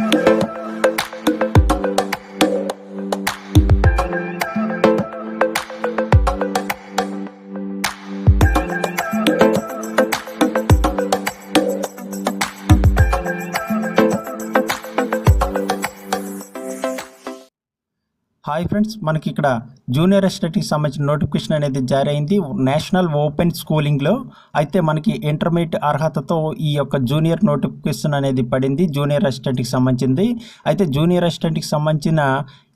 Thank you. Hi friends మనకి ఇక్కడ junior ఎస్టేట్కి సంబంధించిన నోటిఫికేషన్ అనేది జారీ అయింది నేషనల్ ఓపెన్ స్కూలింగ్లో అయితే మనకి ఇంటర్మీడియట్ అర్హతతో ఈ యొక్క జూనియర్ నోటిఫికేషన్ అనేది పడింది జూనియర్ అసిస్టెంట్కి సంబంధించింది. అయితే జూనియర్ అసిస్టెంట్కి సంబంధించిన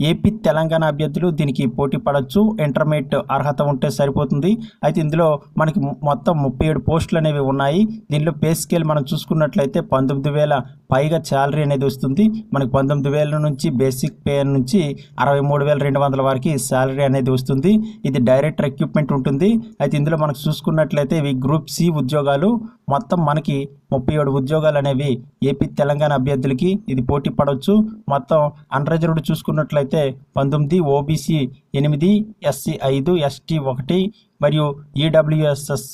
ఏపీ తెలంగాణ అభ్యర్థులు దీనికి పోటీ పడవచ్చు ఇంటర్మీడియట్ అర్హత ఉంటే సరిపోతుంది. అయితే ఇందులో మనకి మొత్తం ముప్పై ఏడు పోస్టులు అనేవి ఉన్నాయి. దీనిలో పే స్కేల్ మనం చూసుకున్నట్లయితే పంతొమ్మిది వేల పైగా శాలరీ అనేది వస్తుంది. మనకి పంతొమ్మిది వేల నుంచి బేసిక్ పే నుంచి అరవై మూడు వేల రెండు వందల వరకు శాలరీ అనేది వస్తుంది. ఇది డైరెక్ట్ ఎక్విప్మెంట్ ఉంటుంది. అయితే ఇందులో మనకు చూసుకున్నట్లయితే ఇవి గ్రూప్ సి ఉద్యోగాలు. మొత్తం మనకి ముప్పై ఏడు ఉద్యోగాలు అనేవి ఏపీ తెలంగాణ అభ్యర్థులకి ఇది పోటీ పడవచ్చు మొత్తం అన్రిజర్వ్డ్ చూసుకున్నట్లయితే అయితే పంతొమ్మిది ఓబీసీ ఎనిమిది ఎస్సీ ఐదు ఎస్టీ ఒకటి మరియు ఈడబ్ల్యూఎస్ఎస్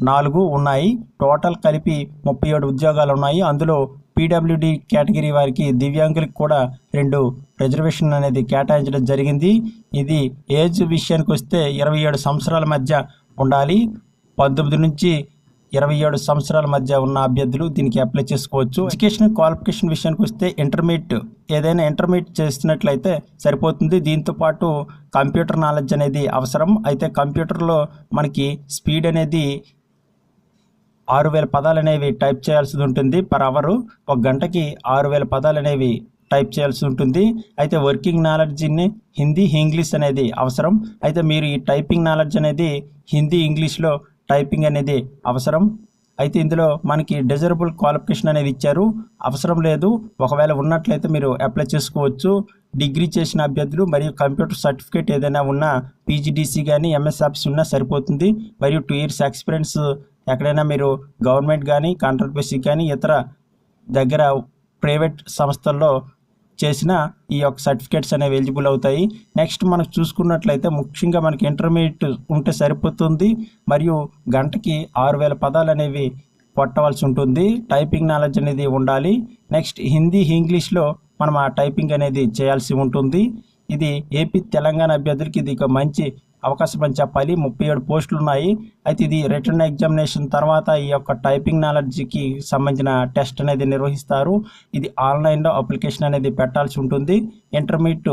నాలుగు ఉన్నాయి. టోటల్ కలిపి ముప్పై ఏడు ఉద్యోగాలు ఉన్నాయి. అందులో పీడబ్ల్యూడి కేటగిరీ వారికి దివ్యాంగులకు కూడా రెండు రిజర్వేషన్ అనేది కేటాయించడం జరిగింది. ఇది ఏజ్ విషయానికి వస్తే ఇరవై ఏడు సంవత్సరాల మధ్య ఉండాలి. పంతొమ్మిది నుంచి ఇరవై ఏడు సంవత్సరాల మధ్య ఉన్న అభ్యర్థులు దీనికి అప్లై చేసుకోవచ్చు. ఎడ్యుకేషన్ క్వాలిఫికేషన్ విషయానికి వస్తే ఇంటర్మీడియట్ ఏదైనా ఇంటర్మీడియట్ చేస్తున్నట్లయితే సరిపోతుంది. దీంతో పాటు కంప్యూటర్ నాలెడ్జ్ అనేది అవసరం. అయితే కంప్యూటర్లో మనకి స్పీడ్ అనేది ఆరు వేల పదాలు అనేవి టైప్ చేయాల్సి ఉంటుంది. పర్ అవరు ఒక గంటకి ఆరు వేల పదాలు అనేవి టైప్ చేయాల్సి ఉంటుంది. అయితే వర్కింగ్ నాలెడ్జ్ని హిందీ ఇంగ్లీష్ అనేది అవసరం. అయితే మీరు ఈ టైపింగ్ నాలెడ్జ్ అనేది హిందీ ఇంగ్లీష్లో టైపింగ్ అనేది అవసరం. అయితే ఇందులో మనకి డిజరబుల్ క్వాలిఫికేషన్ అనేది ఇచ్చారు. అవసరం లేదు. ఒకవేళ ఉన్నట్లయితే మీరు అప్లై చేసుకోవచ్చు. డిగ్రీ చేసిన అభ్యర్థులు మరియు కంప్యూటర్ సర్టిఫికేట్ ఏదైనా ఉన్నా పీజీడీసీ కానీ ఎంఎస్ ఆఫీస్ ఉన్నా సరిపోతుంది. మరియు టూ ఇయర్స్ ఎక్స్పీరియన్స్ ఎక్కడైనా మీరు గవర్నమెంట్ కానీ కాంట్రాక్ట్ బేసిక్ కానీ ఇతర దగ్గర ప్రైవేట్ సంస్థల్లో చేసిన ఈ యొక్క సర్టిఫికేట్స్ అనేవి ఎలిజిబుల్ అవుతాయి. నెక్స్ట్ మనకు చూసుకున్నట్లయితే ముఖ్యంగా మనకి ఇంటర్మీడియట్ ఉంటే సరిపోతుంది. మరియు గంటకి ఆరు వేల పదాలు అనేవి కొట్టవలసి ఉంటుంది. టైపింగ్ నాలెడ్జ్ అనేది ఉండాలి. నెక్స్ట్ హిందీ ఇంగ్లీష్లో మనం ఆ టైపింగ్ అనేది చేయాల్సి ఉంటుంది. ఇది ఏపీ తెలంగాణ అభ్యర్థులకి ఇది ఒక మంచి అవకాశం అని చెప్పాలి. ముప్పై ఏడు పోస్టులు ఉన్నాయి అయితే ఇది రిటర్న్ ఎగ్జామినేషన్ తర్వాత ఈ యొక్క టైపింగ్ నాలెడ్జ్కి సంబంధించిన టెస్ట్ అనేది నిర్వహిస్తారు. ఇది ఆన్లైన్లో అప్లికేషన్ అనేది పెట్టాల్సి ఉంటుంది. ఇంటర్మీడియట్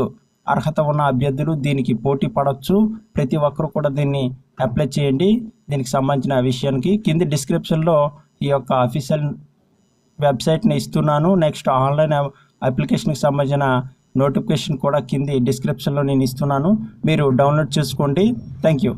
అర్హత ఉన్న అభ్యర్థులు దీనికి పోటీ పడవచ్చు ప్రతి ఒక్కరు కూడా దీన్ని అప్లై చేయండి. దీనికి సంబంధించిన విషయానికి కింది డిస్క్రిప్షన్లో ఈ యొక్క అఫీషియల్ వెబ్సైట్ని ఇస్తున్నాను. నెక్స్ట్ ఆన్లైన్ అప్లికేషన్కి సంబంధించిన నోటిఫికేషన్ కూడా కింది డిస్క్రిప్షన్లో నేను ఇస్తున్నాను. మీరు డౌన్లోడ్ చేసుకోండి. Thank you.